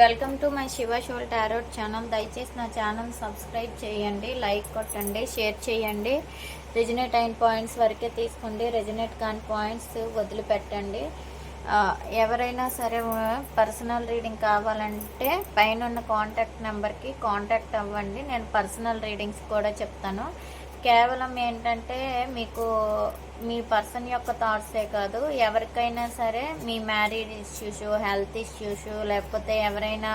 Welcome to my Shiva shawl tarot channel. దయచేసి నా channel subscribe చేయండి లైక్ కొట్టండి షేర్ చేయండి. రెజినేట్ అయిన పాయింట్స్ వరకే తీసుకోండి. రెజినేట్ కాని పాయింట్స్ వదిలిపెట్టండి. ఎవరైనా సరే పర్సనల్ రీడింగ్ కావాలంటే పైన ఉన్న కాంటాక్ట్ నెంబర్కి కాంటాక్ట్ అవ్వండి. నేను పర్సనల్ రీడింగ్స్ కూడా చెప్తాను. కేవలం ఏంటంటే మీకు మీ పర్సన్ యొక్క థాట్సే కాదు. ఎవరికైనా సరే మీ మ్యారీడ్ ఇష్యూస్ హెల్త్ ఇష్యూస్ లేకపోతే ఎవరైనా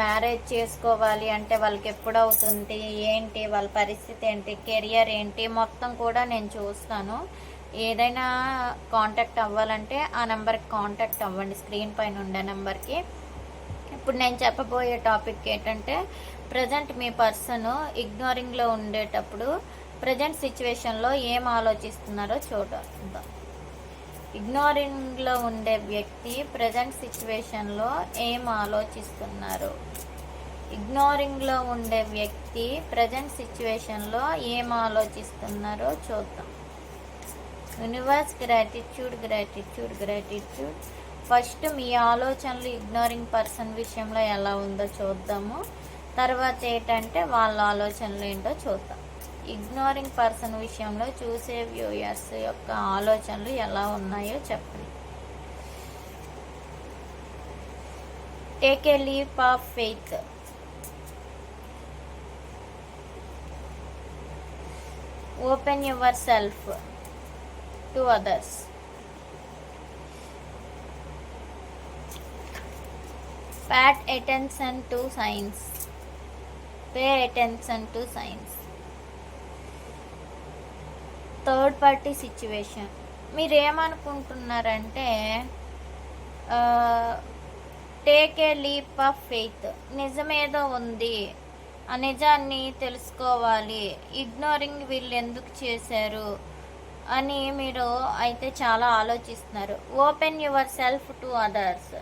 మ్యారేజ్ చేసుకోవాలి అంటే వాళ్ళకి ఎప్పుడు అవుతుంది ఏంటి వాళ్ళ పరిస్థితి ఏంటి కెరియర్ ఏంటి మొత్తం కూడా నేను చూస్తాను. ఏదైనా కాంటాక్ట్ అవ్వాలంటే ఆ నెంబర్కి కాంటాక్ట్ అవ్వండి స్క్రీన్ పైన ఉండే నెంబర్కి. ఇప్పుడు నేను చెప్పబోయే టాపిక్ ఏంటంటే ప్రజెంట్ మీ పర్సన్ ఇగ్నోరింగ్లో ఉండేటప్పుడు ప్రజెంట్ సిచ్యువేషన్లో ఏం ఆలోచిస్తున్నారో చూద్దాం. ఇగ్నోరింగ్లో ఉండే వ్యక్తి ప్రజెంట్ సిచ్యువేషన్లో ఏం ఆలోచిస్తున్నారు? ఇగ్నోరింగ్లో ఉండే వ్యక్తి ప్రజెంట్ సిచ్యువేషన్లో ఏం ఆలోచిస్తున్నారో చూద్దాం. Universe gratitude gratitude gratitude. First మీ ఆలోచనలు ఇగ్నోరింగ్ పర్సన్ విషయంలో ఎలా ఉందో చూద్దాము. తర్వాత ఏంటంటే వాళ్ళ ఆలోచనలు ఏంటో చూద్దాం. ఇగ్నోరింగ్ పర్సన్ విషయంలో చూసే వ్యూయర్స్ యొక్క ఆలోచనలు ఎలా ఉన్నాయో చెప్పండి. Take a leap of faith open yourself to others pat attention to signs pay attention to signs third party situation. మీరు ఏమనుకుంటున్నారంటే take a leap of faith నిజమేదో ఉంది. ఆ నిజాన్ని తెలుసుకోవాలి. ఇగ్నోరింగ్ వీళ్ళు ఎందుకు చేశారు అని మీరు అయితే చాలా ఆలోచిస్తున్నారు. Open yourself to others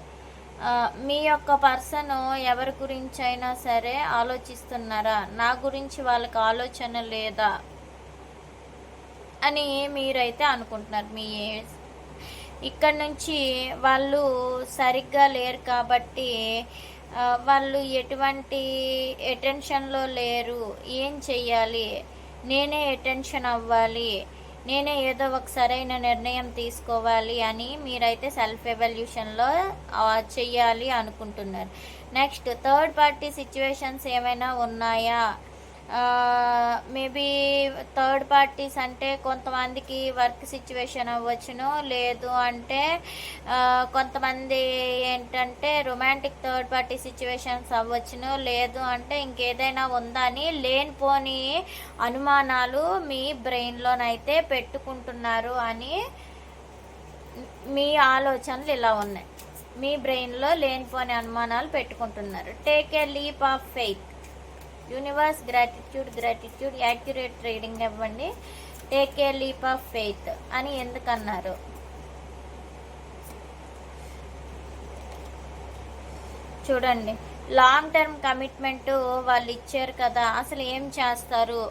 మీ యొక్క పర్సన్ ఎవరి గురించి అయినా సరే ఆలోచిస్తున్నారా? నా గురించి వాళ్ళకి ఆలోచన లేదా? అని మీరైతే అనుకుంటున్నారు మీ ఇక్కడ నుంచి వాళ్ళు సరిగ్గా లేరు కాబట్టి వాళ్ళు ఎటువంటి అటెన్షన్లో లేరు. ఏం చెయ్యాలి? నేనే అటెన్షన్ అవ్వాలి. నేనే ఏదో ఒక సరైన నిర్ణయం తీసుకోవాలి అని మీరైతే సెల్ఫ్ ఎవల్యూషన్లో చెయ్యాలి అనుకుంటున్నారు. నెక్స్ట్ థర్డ్ పార్టీ సిచ్యువేషన్స్ ఏమైనా ఉన్నాయా? మేబీ థర్డ్ పార్టీస్ అంటే కొంతమందికి వర్క్ సిచ్యువేషన్ అవ్వచ్చును లేదు అంటే కొంతమంది ఏంటంటే రొమాంటిక్ థర్డ్ పార్టీ సిచ్యువేషన్స్ అవ్వచ్చును లేదు అంటే ఇంకేదైనా ఉందా అని లేనిపోని అనుమానాలు మీ బ్రెయిన్లోనైతే పెట్టుకుంటున్నారు అని మీ ఆలోచనలు ఇలా ఉన్నాయి. మీ బ్రెయిన్లో లేనిపోని అనుమానాలు పెట్టుకుంటున్నారు. Take a leap of faith universe gratitude gratitude accurate reading ఇవ్వండి. Take a leap of faith అని ఎందుకన్నారు? చూడండి. లాంగ్ టర్మ్ కమిట్మెంట్ వాళ్ళు ఇచ్చారు కదా అసలు ఏం చేస్తారు?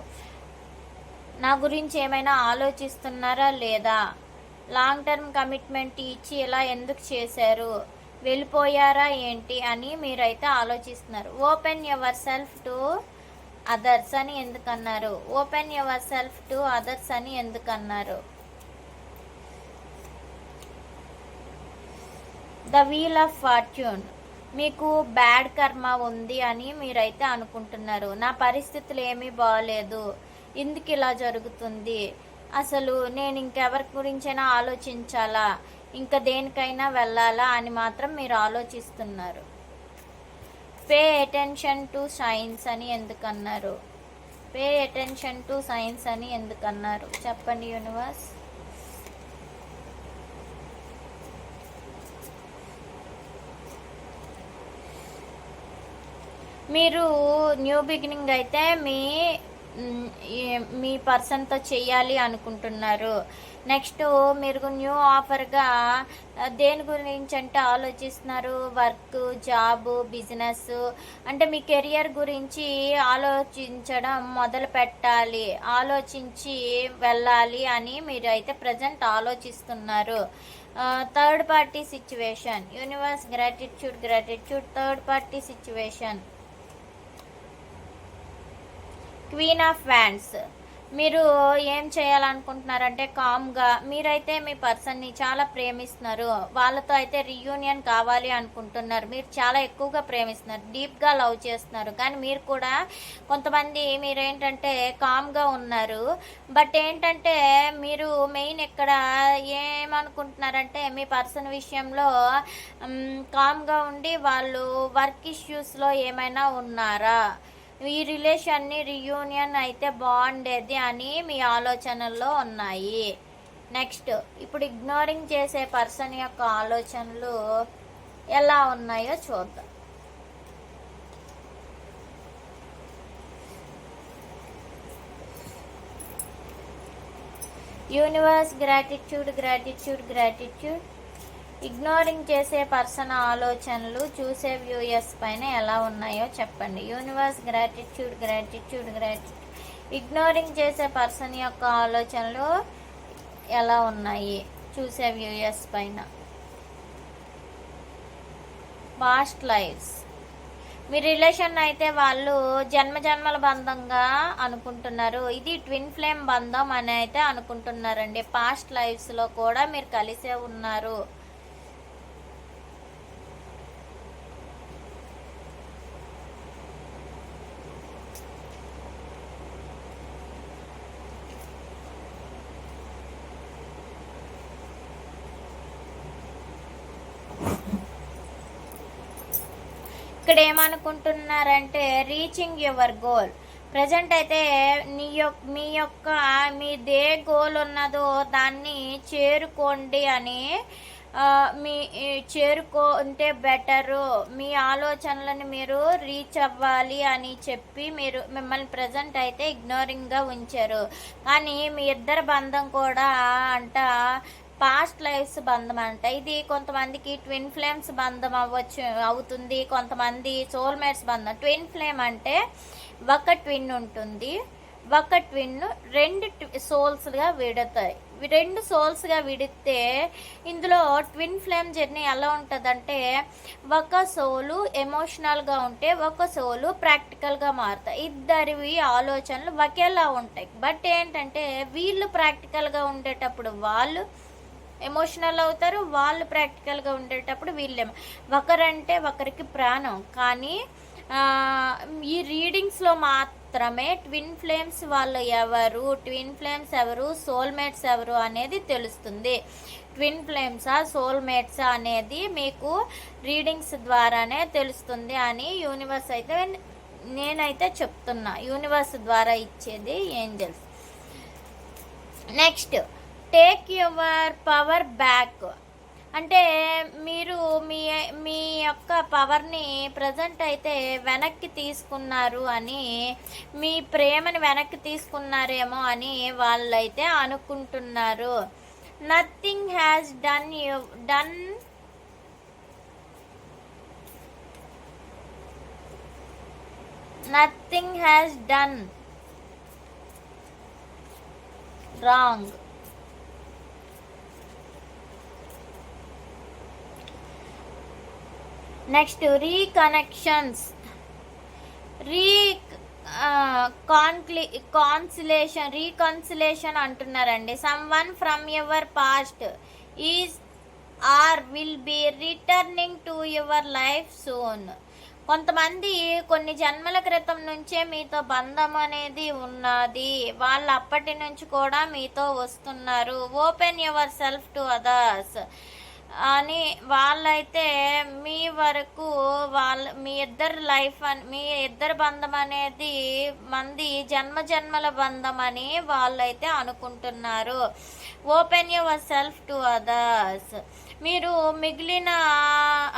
నా గురించి ఏమైనా ఆలోచిస్తున్నారా లేదా? లాంగ్ టర్మ్ కమిట్మెంట్ ఇచ్చి ఇలా ఎందుకు చేశారు? వెళ్ళిపోయారా ఏంటి అని మీరైతే ఆలోచిస్తున్నారు. Open yourself to others అని ఎందుకన్నారు? Open yourself to others అని ఎందుకన్నారు? ద వీల్ ఆఫ్ ఫార్చ్యూన్ మీకు బ్యాడ్ కర్మ ఉంది అని మీరైతే అనుకుంటున్నారు. నా పరిస్థితులు ఏమీ బాగాలేదు ఎందుకు ఇలా జరుగుతుంది. అసలు నేను ఇంకెవరి గురించైనా ఆలోచించాలా? ఇంకా దేనికైనా వెళ్ళాలా అని మాత్రం మీరు ఆలోచిస్తున్నారు. పే అటెన్షన్ టు సైన్స్ అని ఎందుకన్నారు? పే అటెన్షన్ టు సైన్స్ అని ఎందుకన్నారు? చెప్పండి యూనివర్స్ మీరు న్యూ బిగినింగ్ అయితే మీ మీ పర్సన్తో చెయ్యాలి అనుకుంటున్నారు. నెక్స్ట్ మీరు న్యూ ఆఫర్గా దేని గురించి అంటే ఆలోచిస్తున్నారు? వర్క్ జాబ్ బిజినెస్ అంటే మీ కెరియర్ గురించి ఆలోచించడం మొదలు పెట్టాలి. ఆలోచించి వెళ్ళాలి అని మీరు అయితే ప్రజెంట్ ఆలోచిస్తున్నారు. Third party situation. Universe gratitude gratitude third party situation. Queen of fans మీరు ఏం చేయాలనుకుంటున్నారంటే కామ్గా మీరైతే మీ పర్సన్ని చాలా ప్రేమిస్తున్నారు. వాళ్ళతో అయితే రియూనియన్ కావాలి అనుకుంటున్నారు. మీరు చాలా ఎక్కువగా ప్రేమిస్తున్నారు. డీప్గా లవ్ చేస్తున్నారు. కానీ మీరు కూడా కొంతమంది మీరు ఏంటంటే కామ్గా ఉన్నారు. బట్ ఏంటంటే మీరు మెయిన్ ఇక్కడ ఏమనుకుంటున్నారంటే మీ పర్సన్ విషయంలో కామ్గా ఉండి వాళ్ళు వర్క్ ఇష్యూస్లో ఏమైనా ఉన్నారా? ఈ రిలేషన్ని రియూనియన్ అయితే బాగుండేది అని మీ ఆలోచనల్లో ఉన్నాయి. నెక్స్ట్ ఇప్పుడు ఇగ్నోరింగ్ చేసే పర్సన్ యొక్క ఆలోచనలు ఎలా ఉన్నాయో చూద్దాం. Universe gratitude gratitude gratitude. Ignoring చేసే పర్సన్ ఆలోచనలు చూసే వ్యూయర్స్ పైన ఎలా ఉన్నాయో చెప్పండి. Universe gratitude gratitude gratitude. Ignoring చేసే పర్సన్ యొక్క ఆలోచనలు ఎలా ఉన్నాయి చూసే వ్యూయర్స్ పైన? పాస్ట్ లైఫ్స్ మీ రిలేషన్ అయితే వాళ్ళు జన్మ జన్మల బంధంగా అనుకుంటున్నారు. ఇది ట్విన్ ఫ్లేమ్ బంధం అని అయితే అనుకుంటున్నారండి. పాస్ట్ లైఫ్స్లో కూడా మీరు కలిసే ఉన్నారు. ఇక్కడ ఏమనుకుంటున్నారంటే రీచింగ్ యువర్ గోల్ ప్రజెంట్ అయితే నీ యొక్క మీ యొక్క మీదే గోల్ ఉన్నదో దాన్ని చేరుకోండి అని మీ చేరుకో ఉంటే బెటరు మీ ఆలోచనలను మీరు రీచ్ అవ్వాలి అని చెప్పి మీరు మిమ్మల్ని ప్రజెంట్ అయితే ఇగ్నోరింగ్గా ఉంచారు. కానీ మీ ఇద్దరు బంధం కూడా అంట పాస్ట్ లైఫ్స్ బంధం అంట ఇది కొంతమందికి ట్విన్ ఫ్లేమ్స్ బంధం అవ్వచ్చు అవుతుంది. కొంతమంది సోల్మేట్స్ బంధం. ట్విన్ ఫ్లేమ్ అంటే ఒక ట్విన్ ఉంటుంది. ఒక ట్విన్ రెండు సోల్స్గా విడతాయి. రెండు సోల్స్గా విడితే ఇందులో ట్విన్ ఫ్లేమ్ జర్నీ ఎలా ఉంటుందంటే ఒక సోలు ఎమోషనల్గా ఉంటే ఒక సోలు ప్రాక్టికల్గా మారుతాయి. ఇద్దరివి ఆలోచనలు ఒకేలా ఉంటాయి. బట్ ఏంటంటే వీళ్ళు ప్రాక్టికల్గా ఉండేటప్పుడు వాళ్ళు ఎమోషనల్ అవుతారు వాళ్ళు ప్రాక్టికల్గా ఉండేటప్పుడు వీళ్ళేమో ఒకరంటే ఒకరికి ప్రాణం కానీ ఈ రీడింగ్స్లో మాత్రమే ట్విన్ ఫ్లేమ్స్ వాళ్ళు ఎవరు ట్విన్ ఫ్లేమ్స్ ఎవరు సోల్మేట్స్ ఎవరు అనేది తెలుస్తుంది. ట్విన్ ఫ్లేమ్సా సోల్మేట్సా అనేది మీకు రీడింగ్స్ ద్వారానే తెలుస్తుంది అని యూనివర్స్ అయితే నేనైతే చెప్తున్నా. యూనివర్స్ ద్వారా ఇచ్చేది angels next take your power back అంటే మీరు మీ మీ యొక్క పవర్ని ప్రజెంట్ అయితే వెనక్కి తీసుకున్నారు అని మీ ప్రేమని వెనక్కి తీసుకున్నారేమో అని వాళ్ళైతే అనుకుంటున్నారు. Nothing has done you done nothing has done wrong next reconnections. Re కాన్క్లి conciliation reconciliation అంటున్నారండి. Someone from your past is or will be returning to your life soon కొంతమంది కొన్ని జన్మల క్రితం నుంచే మీతో బంధం అనేది ఉన్నది. వాళ్ళు అప్పటి నుంచి కూడా మీతో వస్తున్నారు. Open yourself to others అని వాళ్ళైతే మీ వరకు వాళ్ళ మీ ఇద్దరు లైఫ్ అని మీ ఇద్దరు బంధం అనేది మంది జన్మ జన్మల బంధం అని వాళ్ళైతే అనుకుంటున్నారు. Open yourself to others మీరు మిగిలిన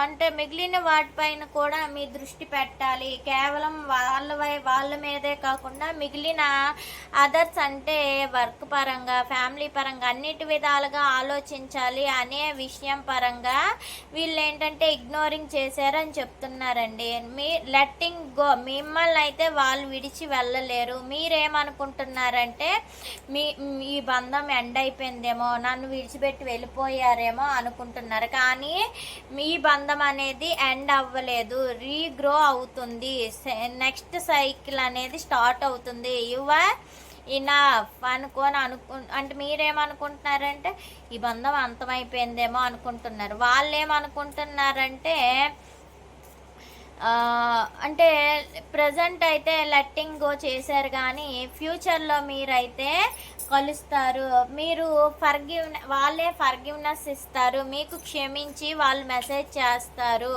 అంటే మిగిలిన వాటిపైన కూడా మీ దృష్టి పెట్టాలి. కేవలం వాళ్ళ వాళ్ళ మీదే కాకుండా మిగిలిన అదర్స్ అంటే వర్క్ పరంగా ఫ్యామిలీ పరంగా అన్నిటి విధాలుగా ఆలోచించాలి అనే విషయం పరంగా వీళ్ళు ఏంటంటే ఇగ్నోరింగ్ చేశారని చెప్తున్నారండి. మీ లెట్టింగ్ గో మిమ్మల్ని అయితే వాళ్ళు విడిచి వెళ్ళలేరు. మీరేమనుకుంటున్నారంటే మీ ఈ బంధం ఎండ్ అయిపోయిందేమో నన్ను విడిచిపెట్టి వెళ్ళిపోయారేమో అనుకుంటున్నారు. కానీ మీ బంధం అనేది ఎండ్ అవ్వలేదు. రీగ్రో అవుతుంది. నెక్స్ట్ సైకిల్ అనేది స్టార్ట్ అవుతుంది. యువర్ ఇనఫ్ అనుకొని అనుకు అంటే మీరేమనుకుంటున్నారంటే ఈ బంధం అంతమైపోయిందేమో అనుకుంటున్నారు. వాళ్ళు ఏమనుకుంటున్నారంటే అంటే ప్రజెంట్ అయితే లెట్టింగ్ గో చేశారు కానీ ఫ్యూచర్లో మీరైతే కలుస్తారు. మీరు ఫర్గివ్ వాళ్ళే ఫర్గివ్నెస్ ఇస్తారు. మీకు క్షమించి వాళ్ళు మెసేజ్ చేస్తారు.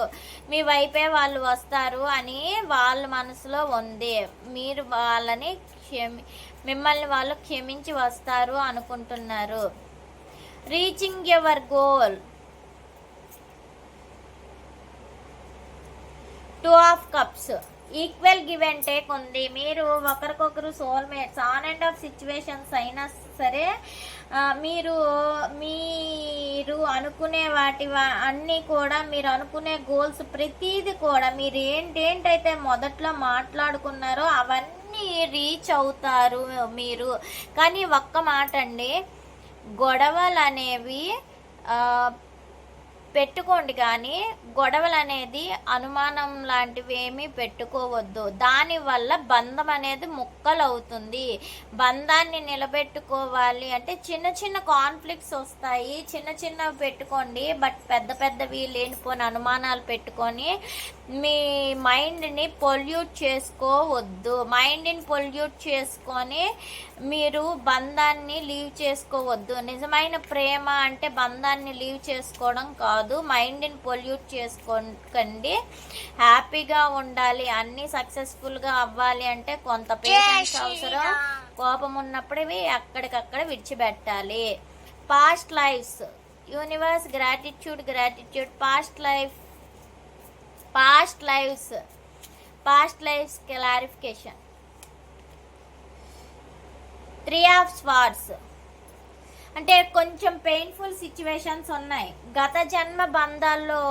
మీ వైపే వాళ్ళు వస్తారు అని వాళ్ళ మనసులో ఉంది. మీరు వాళ్ళని క్షమి మిమ్మల్ని వాళ్ళు క్షమించి వస్తారు అనుకుంటున్నారు. Reaching your goal two of cups equal give and take ఉంది. మీరు ఒకరికొకరు soulmates on and off situations అయినా సరే మీరు మీరు అనుకునే వాటి అన్నీ కూడా మీరు అనుకునే గోల్స్ ప్రతిదీ కూడా మీరు ఏంటేంటైతే మొదట్లో మాట్లాడుకున్నారో అవన్నీ రీచ్ అవుతారు మీరు. కానీ ఒక్క మాట అండి గొడవలు అనేవి పెట్టుకోండి కానీ గొడవలు అనేది అనుమానం లాంటివి ఏమీ పెట్టుకోవద్దు దానివల్ల బంధం అనేది ముక్కలు అవుతుంది బంధాన్ని నిలబెట్టుకోవాలి అంటే చిన్న చిన్న కాన్ఫ్లిక్ట్స్ వస్తాయి. చిన్న చిన్నవి పెట్టుకోండి బట్ పెద్ద పెద్దవి లేనిపోని అనుమానాలు పెట్టుకొని మీ మైండ్ని పొల్యూట్ చేసుకోవద్దు. మైండ్ని పొల్యూట్ చేసుకొని మీరు బంధాన్ని లీవ్ చేసుకోవద్దు. నిజమైన ప్రేమ అంటే బంధాన్ని లీవ్ చేసుకోవడం కాదు. మైండ్ని పొల్యూట్ చేసుకోకండి. హ్యాపీగా ఉండాలి. అన్నీ సక్సెస్ఫుల్గా అవ్వాలి అంటే కొంత పేషెన్స్ అవసరం. కోపం ఉన్నప్పుడు అక్కడికక్కడ విడిచిపెట్టాలి. Past lives universe gratitude gratitude past life past lives past lives clarification three of swords అంటే కొంచెం పెయిన్ఫుల్ సిచ్యువేషన్స్ ఉన్నాయి. గత జన్మ బంధాల్లో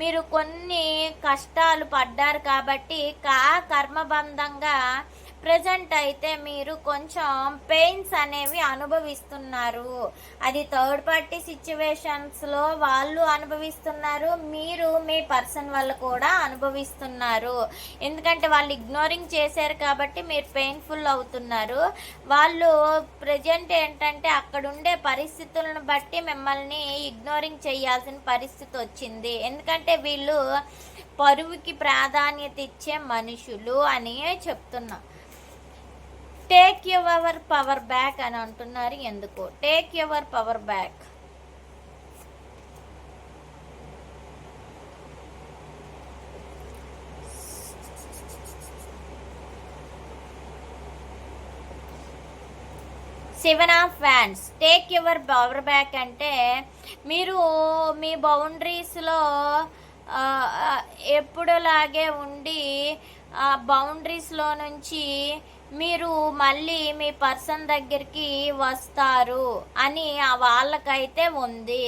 మీరు కొన్ని కష్టాలు పడ్డారు కాబట్టి కా కర్మబంధంగా ప్రజెంట్ అయితే మీరు కొంచెం పెయిన్స్ అనేవి అనుభవిస్తున్నారు. అది థర్డ్ పార్టీ సిచ్యువేషన్స్లో వాళ్ళు అనుభవిస్తున్నారు మీరు మీ పర్సన్ వాళ్ళు కూడా అనుభవిస్తున్నారు. ఎందుకంటే వాళ్ళు ఇగ్నోరింగ్ చేశారు కాబట్టి మీరు పెయిన్ఫుల్ అవుతున్నారు. వాళ్ళు ప్రజెంట్ ఏంటంటే అక్కడ ఉండే పరిస్థితులను బట్టి మిమ్మల్ని ఇగ్నోరింగ్ చేయాల్సిన పరిస్థితి వచ్చింది. ఎందుకంటే వీళ్ళు పరువుకి ప్రాధాన్యత ఇచ్చే మనుషులు అని చెప్తున్నా. టేక్ యువర్ పవర్ బ్యాక్ అని అంటున్నారు. ఎందుకు? Take your power back seven of fans take your power back అంటే మీరు మీ బౌండరీస్లో ఎప్పుడులాగే ఉండి ఆ బౌండరీస్లో నుంచి మీరు మళ్ళీ మీ పర్సన్ దగ్గరికి వస్తారు అని వాళ్ళకైతే ఉంది.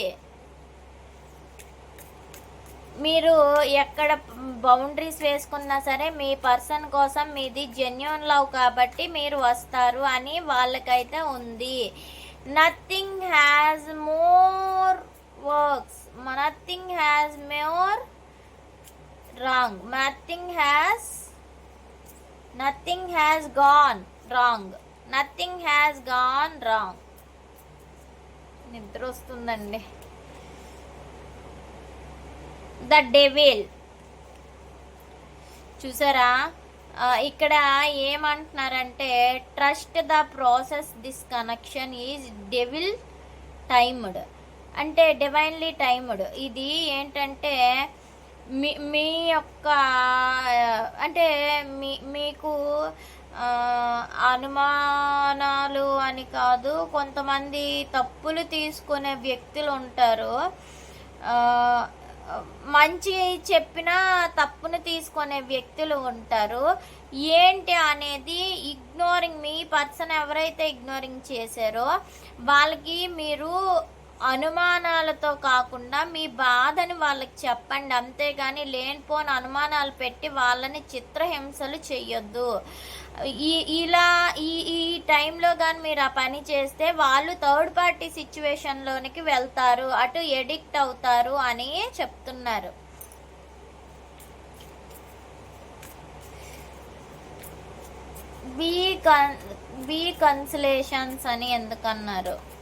మీరు ఎక్కడ బౌండరీస్ వేసుకున్నా సరే మీ పర్సన్ కోసం మీది జెన్యున్ లవ్ కాబట్టి మీరు వస్తారు అని వాళ్ళకైతే ఉంది. Nothing has more works nothing has more wrong nothing has nothing has gone wrong nothing has gone wrong నిద్ర వస్తుందండి. ద డెవిల్ చూసారా? ఇక్కడ ఏమంటున్నారంటే trust the process this connection is devil timed అంటే డివైన్లీ టైమ్డ్ ఇది ఏంటంటే మీ మీ యొక్క అంటే మీ మీకు అనుమానాలు అని కాదు కొంతమంది తప్పులు తీసుకునే వ్యక్తులు ఉంటారు. మంచి చెప్పినా తప్పును తీసుకునే వ్యక్తులు ఉంటారు. ఏంటి అనేది ఇగ్నోరింగ్ మీ పర్సన్ ఎవరైతే ఇగ్నోరింగ్ చేశారో వాళ్ళకి మీరు అనుమానాలతో కాకుండా మీ బాధని వాళ్ళకి చెప్పండి. అంతేగాని లేనిపోని అనుమానాలు పెట్టి వాళ్ళని చిత్రహింసలు చెయ్యొద్దు. ఈ ఇలా ఈ ఈ టైంలో కానీ మీరు ఆ పని చేస్తే వాళ్ళు థర్డ్ పార్టీ సిచ్యువేషన్లోనికి వెళ్తారు. అటు ఎడిక్ట్ అవుతారు అని చెప్తున్నారు. బీ కన్ బీ కన్సలేషన్స్ అని ఎందుకన్నారు?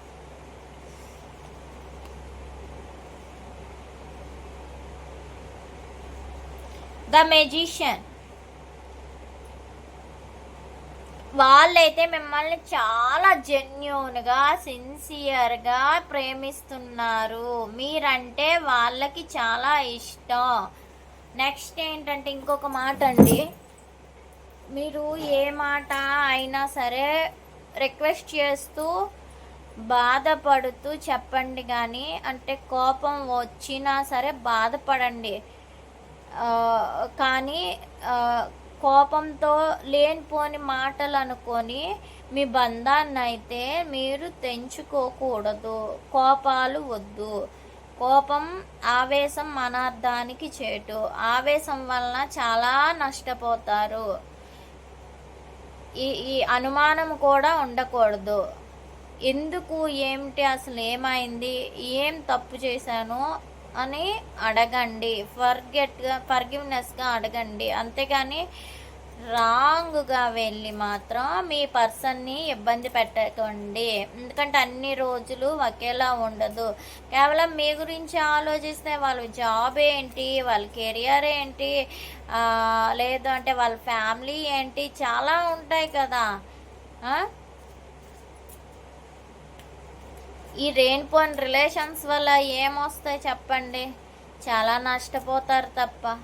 The magician. వాళ్ళైతే మిమ్మల్ని చాలా జెన్యున్గా సిన్సియర్గా ప్రేమిస్తున్నారు. మీరంటే వాళ్ళకి చాలా ఇష్టం. నెక్స్ట్ ఏంటంటే ఇంకొక మాట అండి మీరు ఏ మాట అయినా సరే రిక్వెస్ట్ చేస్తూ బాధపడుతూ చెప్పండి కానీ అంటే కోపం వచ్చినా సరే బాధపడండి. కానీ కోపంతో లేనిపోని మాటలు అనుకొని మీ బంధాన్ని అయితే మీరు తెంచుకోకూడదు. కోపాలు వద్దు. కోపం ఆవేశం అనార్థానికి చేటు. ఆవేశం వలన చాలా నష్టపోతారు. ఈ ఈ అనుమానం కూడా ఉండకూడదు. ఎందుకు ఏమిటి అసలు ఏమైంది ఏం తప్పు చేశాను? అని అడగండి. ఫర్గెట్గా ఫర్గివ్నెస్గా అడగండి. అంతేకాని రాంగ్గా వెళ్ళి మాత్రం మీ పర్సన్ని ఇబ్బంది పెట్టకండి. ఎందుకంటే అన్ని రోజులు ఒకేలా ఉండదు. కేవలం మీ గురించి ఆలోచిస్తే వాళ్ళ జాబ్ ఏంటి వాళ్ళ కెరియర్ ఏంటి లేదు అంటే వాళ్ళ ఫ్యామిలీ ఏంటి చాలా ఉంటాయి కదా ఆ? ఈ రెయిన్ రిలేషన్స్ వల్ల ఏమొస్తాయి చెప్పండి? చాలా నష్టపోతారు తప్ప.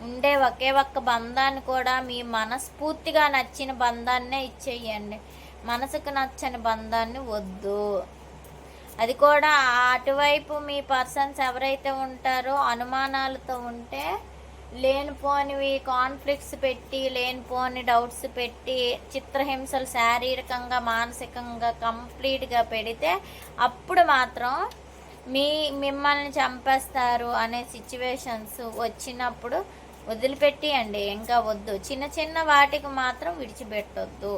ఉండే ఒకే ఒక్క బంధాన్ని కూడా మీ మనస్ఫూర్తిగా నచ్చిన బంధాన్నే ఇచ్చేయండి. మనసుకు నచ్చని బంధాన్ని వద్దు. అది కూడా అటువైపు మీ పర్సన్స్ ఎవరైతే ఉంటారో అనుమానాలతో ఉంటే లేనిపోనివి కాన్ఫ్లిక్ట్స్ పెట్టి లేనిపోని డౌట్స్ పెట్టి చిత్రహింసలు శారీరకంగా మానసికంగా కంప్లీట్గా పెడితే అప్పుడు మాత్రం మీ మిమ్మల్ని చంపేస్తారు అనే సిచ్యువేషన్స్ వచ్చినప్పుడు వదిలిపెట్టియండి. ఇంకా వద్దు. చిన్న చిన్న వాటికి మాత్రం విడిచిపెట్టొద్దు.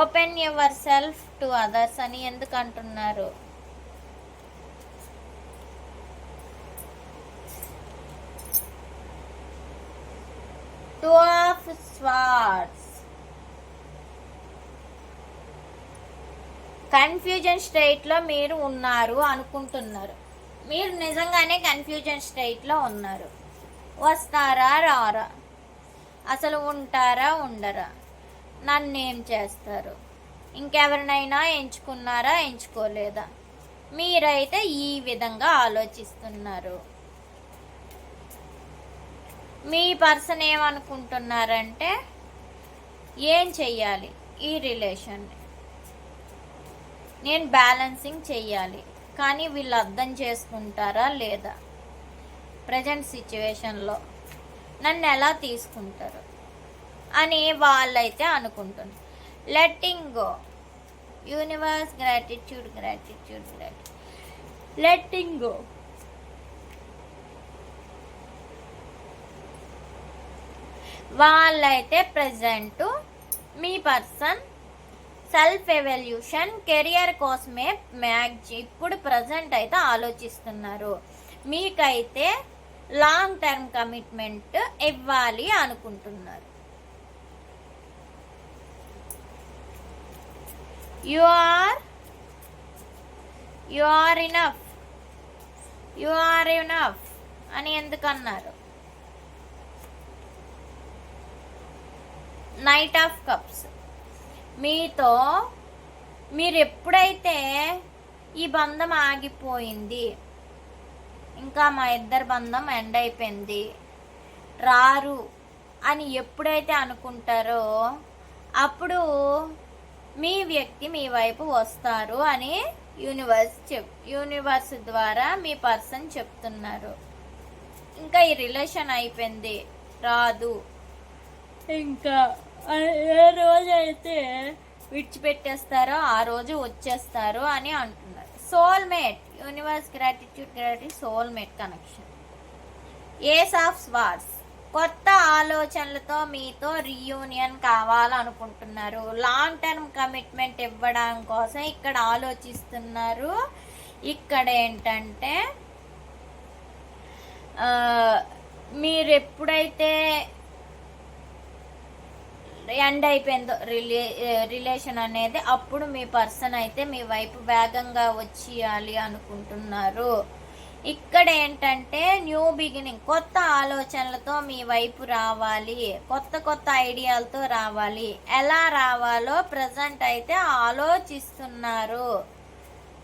Open yourself to others అని ఎందుకు అంటున్నారు టూ స్వార్ట్స్ కన్ఫ్యూజన్ స్టేట్లో మీరు ఉన్నారు అనుకుంటున్నారు. మీరు నిజంగానే కన్ఫ్యూజన్ స్టేట్లో ఉన్నారు. వస్తారా రారా? అసలు ఉంటారా ఉండరా? నన్ను ఏం చేస్తారు? ఇంకెవరినైనా ఎంచుకున్నారా ఎంచుకోలేదా? మీరైతే ఈ విధంగా ఆలోచిస్తున్నారు. మీ పర్సన్ ఏమనుకుంటున్నారంటే ఏం చెయ్యాలి ఈ రిలేషన్ని నేను బ్యాలెన్సింగ్ చెయ్యాలి కానీ వీళ్ళు అర్థం చేసుకుంటారా లేదా? ప్రజెంట్ సిచ్యువేషన్లో నన్ను ఎలా తీసుకుంటారు అని వాళ్ళైతే అనుకుంటున్నారు. Letting go universe gratitude gratitude gratitude letting go వాళ్ళైతే ప్రజెంట్ మీ పర్సన్ సెల్ఫ్ ఎవల్యూషన్ కెరియర్ కోసమే మ్యాక్జ్ ఇప్పుడు ప్రజెంట్ అయితే ఆలోచిస్తున్నారు. మీకైతే లాంగ్ టర్మ్ కమిట్మెంట్ ఇవ్వాలి అనుకుంటున్నారు. You are you are enough you are enough అని ఎందుకన్నారు? నైట్ ఆఫ్ కప్స్ మీతో మీరు ఎప్పుడైతే ఈ బంధం ఆగిపోయింది ఇంకా మా ఇద్దరి బంధం ఎండ్ అయిపోయింది రారు అని ఎప్పుడైతే అనుకుంటారో అప్పుడు మీ వ్యక్తి మీ వైపు వస్తారు అని యూనివర్స్ చెప్ యూనివర్స్ ద్వారా మీ పర్సన్ చెప్తున్నారు. ఇంకా ఈ రిలేషన్ అయిపోయింది రాదు. ఇంకా ఏ రోజు అయితే విడిచిపెట్టేస్తారో ఆ రోజు వచ్చేస్తారు అని అంటున్నారు. Soulmate universe gratitude gratitude soulmate connection ace of swords కొత్త ఆలోచనలతో మీతో రీయూనియన్ కావాలనుకుంటున్నారు. లాంగ్ టర్మ్ కమిట్మెంట్ ఇవ్వడం కోసం ఇక్కడ ఆలోచిస్తున్నారు. ఇక్కడ ఏంటంటే మీరు ఎప్పుడైతే ఎండ్ అయిపోయిందో. రిలే రిలేషన్ అనేది అప్పుడు మీ పర్సన్ అయితే మీ వైపు వేగంగా వచ్చేయాలి అనుకుంటున్నారు. ఇక్కడ ఏంటంటే న్యూ బిగినింగ్ కొత్త ఆలోచనలతో మీ వైపు రావాలి. కొత్త కొత్త ఐడియాలతో రావాలి. ఎలా రావాలో ప్రజెంట్ అయితే ఆలోచిస్తున్నారు.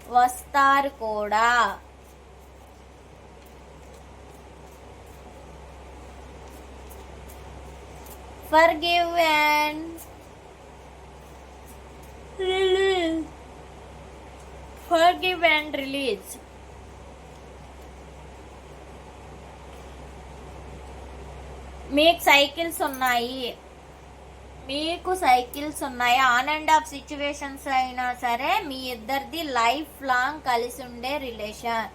వస్తారు కూడా. Forgive and release. forgive and release మీకు సైకిల్స్ ఉన్నాయి. మీకు సైకిల్స్ ఉన్నాయి. ఆన్ అండ్ ఆఫ్ సిచ్యువేషన్స్ అయినా సరే మీ ఇద్దరిది లైఫ్ లాంగ్ కలిసి ఉండే రిలేషన్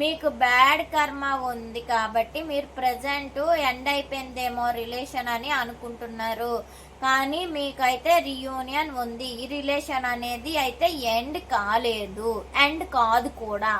మీకు బ్యాడ్ కర్మ ఉంది కాబట్టి మీరు ప్రజెంట్ ఎండ్ అయిపోయిందేమో రిలేషన్ అని అనుకుంటున్నారు. కానీ మీకైతే రియూనియన్ ఉంది. ఈ రిలేషన్ అనేది అయితే ఎండ్ కాలేదు. ఎండ్ కాదు కూడా.